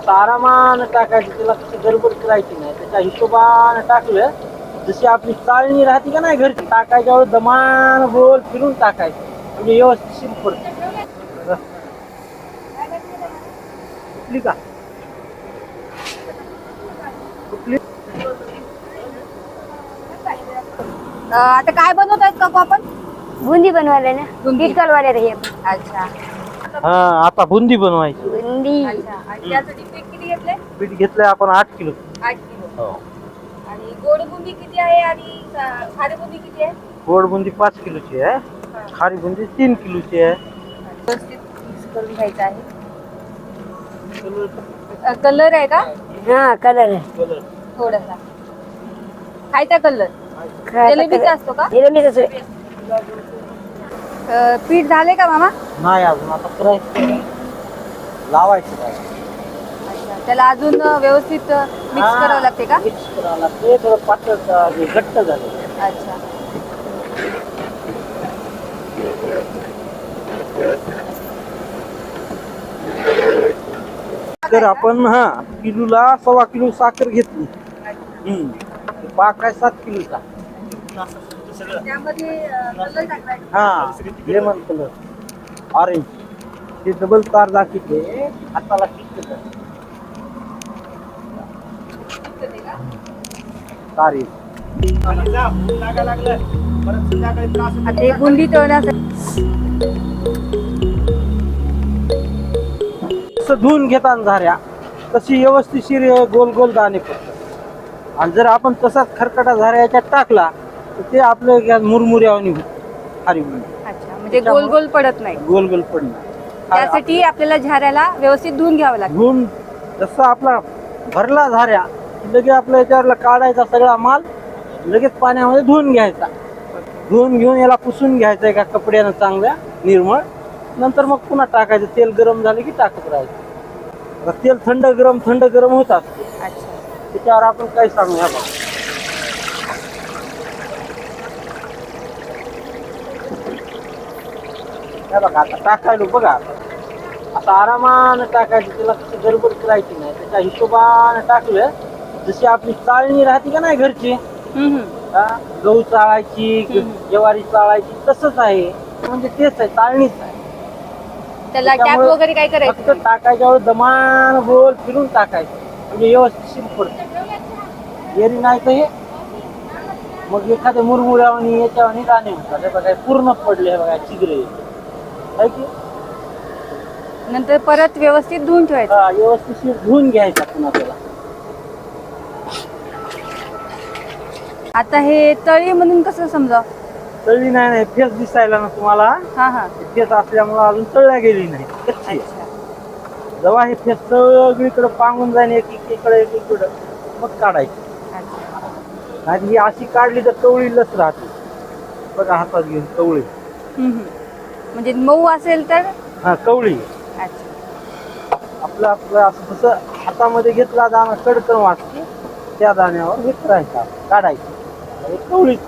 आता आरामानं टाकायचं त्याला कसं गडबड करायची नाही. त्याच्या हिशोबानं टाकलं जशी आपली चाळणी राहते का नाही घरची टाकायच्या वेळेस दमान गोल फिरून टाकायचं. म्हणजे व्यवस्थित पडतं कुठली का? कुठली? अं, आता काय बनवत आहेत काकू आपण? बुंदी बनवायला ना. बुंदी. रे अच्छा. हा आता बुंदी बनवायची. बुंदी. अच्छा. आणि त्यासाठी पीठ किती घेतलंय? पीठ घेतलंय आपण आठ किलो. आठ किलो. हो. आणि गोड बुंदी किती आहे आणि सा- खारी बुंदी किती आहे? गोड बुंदी पाच किलोची आहे. खारी बुंदी तीन किलोची आहे. व्यवस्थित मिक्स करून घ्यायचं आहे. कलर आहे का? हा कलर आहे. थोडासा. खायचा कलर? जिलेबीचा असतो का? जिलेबीच अं, पीठ झाले का मामा? नाही अजून आता करायचं लावायचं काय? त्याला अजून व्यवस्थित मिक्स. करावं लागते का? मिक्स करावं लागते. थोडं पातळ घट्ट झालं. अच्छा. तर आपण हा किलोला सव्वा किलो साखर घेतली. हम्म. पाक आहे सात किलोचा? त्यामध्ये कलर टाकलाय. हा लेमन कलर. ऑरेंज. ते डबल तार दाखवते. हाताला किती धुवून घेताना झाऱ्या. तशी व्यवस्थितशीर गोल गोल दाणे पडतात आणि जर आपण तसाच खरकटा झाऱ्या याच्यात टाकला तर ते आपलं मुरमुऱ्यावानी खारी बुंदी अच्छा म्हणजे गोल गोल पडत नाही. गोल गोल पडणार त्यासाठी आपल्याला झाऱ्याला व्यवस्थित धुवून घ्यावं लागतं. धुवून जसं आपला भरला झाऱ्या लगे आपल्या याच्यावरला काढायचा सगळा माल लगेच पाण्यामध्ये धुवून घ्यायचा. धुवून घेऊन याला पुसून घ्यायचा एका कपड्यानं चांगल्या निर्मळ. नंतर मग पुन्हा टाकायचं. तेल गरम झालं की टाकत राहायचं. आता तेल थंड गरम थंड गरम होतात अच्छा. त्याच्यावर आपण काय सांगू ह्या बघा हे बघा आता टाकायलो बघा. आता आरामानं टाकायचं. त्याला गडबड करायची नाही. त्याच्या हिशोबानं टाकलं. जशी आपली चाळणी राहते का नाही घरची. हा, गहू चाळायची. ज्वारी चाळायची तसंच आहे. म्हणजे तेच आहे चाळणीच आहे. त्याला टॅप वगैरे काय फक्त करायचं? टाकायच्या वेळेस दमान गोल फिरून टाकायचं. म्हणजे व्यवस्थित पडतं येरी नाही तर हे. मग एखाद्या मुरमुऱ्यावानी याच्यावानी दाणे होतात हे बघा हे पूर्ण पडले हे बघा चिगरे. आहे की? नंतर परत व्यवस्थित धुवून ठेवायचं. हा, व्यवस्थित धुवून घ्यायचा पुन्हा त्याला. आता हे तळी म्हणून कसं समजा? तळली नाही नाही फेस दिसायला ना तुम्हाला. हा हा. फेस असल्यामुळे अजून तळल्या गेली नाही. कच्ची आहे. जेव्हा हे फेस सगळीकडे पांगून जाईन एक एकीकडे एकीकडे मग काढायची. अच्छा. आणि ही अशी काढली तर कवळीलच राहते. बघा हातात घेऊन कवळी हम्म, हम्म. म्हणजे मऊ असेल तर? हा कवळी. अच्छा. आपलं आपलं असं जसं हातामध्ये घेतला दाणा कडकन वाटते त्या दाण्यावर हे करायचा काढायची. कवळीच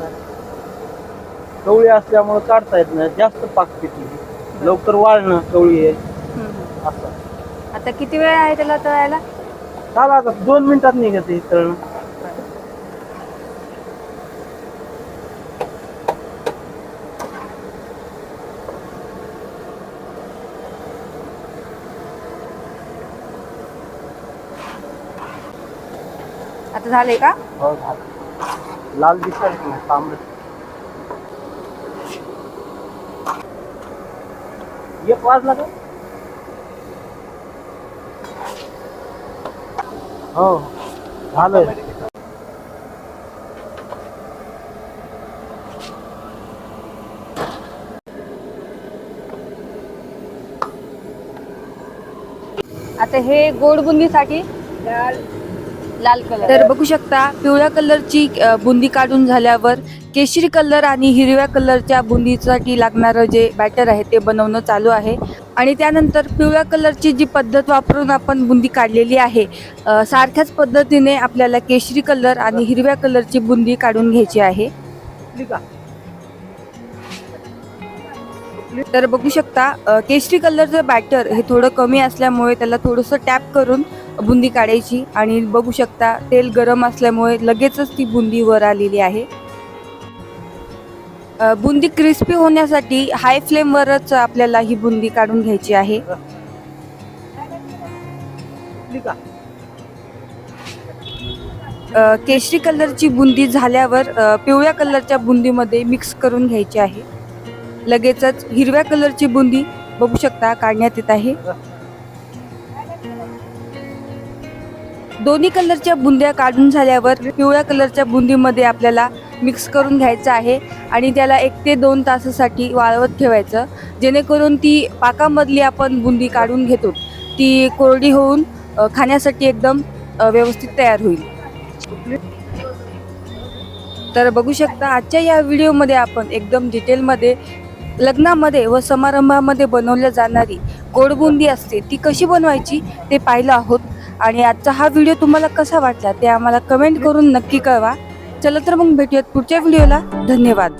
कवळी असल्यामुळे काढता येत नाही. जास्त पाक पिती लवकर वाळणं कवळी आहे. असं. आता किती वेळ आहे त्याला तळायला? चाला आता दोन मिनिटात निघते तळणं. आता झालंय का? हो झालं. लाल दिसायला की नाही तांबडं एक वाजला का हो। झालं आता हे गोड बुंदीसाठी लाल कलर तर बघू शकता पिवळ्या कलरची बुंदी काढून झाल्यावर केशरी कलर आणि हिरव्या कलरच्या बुंदीसाठी लागणारं जे बॅटर आहे ते बनवणं चालू आहे. आणि त्यानंतर पिवळ्या कलरची जी पद्धत वापरून आपण बुंदी काढलेली आहे सारख्याच पद्धतीने आपल्याला केशरी कलर आणि हिरव्या कलरची बुंदी काढून घ्यायची आहे. तर बघू शकता केशरी कलरचं बॅटर हे थोडं कमी असल्यामुळे त्याला थोडंसं टॅप करून बुंदी काढायची आणि बघू शकता तेल गरम असल्यामुळे लगेचच ती बुंदी वर आलेली आहे. बुंदी क्रिस्पी होण्यासाठी हाय फ्लेमवरच आपल्याला ही बुंदी काढून घ्यायची आहे. केशरी कलरची बुंदी झाल्यावर पिवळ्या कलरच्या बुंदीमध्ये मिक्स करून घ्यायची आहे. लगेचच हिरव्या कलरची बुंदी बघू शकता काढण्यात येत आहे. दोन्ही कलरच्या बुंद्या काढून झाल्यावर पिवळ्या कलरच्या बुंदीमध्ये आपल्याला मिक्स करून घ्यायचं आहे आणि त्याला एक ते दोन तासासाठी वाळवत ठेवायचं. जेणेकरून ती पाकामधली आपण बुंदी काढून घेतो. ती कोरडी होऊन खाण्यासाठी एकदम व्यवस्थित तयार होईल. तर बघू शकता आजच्या या व्हिडिओमध्ये आपण एकदम डिटेलमध्ये लग्नामध्ये व समारंभामध्ये बनवल्या जाणारी गोडबुंदी असते ती कशी बनवायची ते पाहिलं आहोत. आणि आजचा हा व्हिडिओ तुम्हाला कसा वाटला ते आम्हाला कमेंट करून नक्की कळवा. चला तर मग भेटूयात पुढच्या व्हिडिओला धन्यवाद.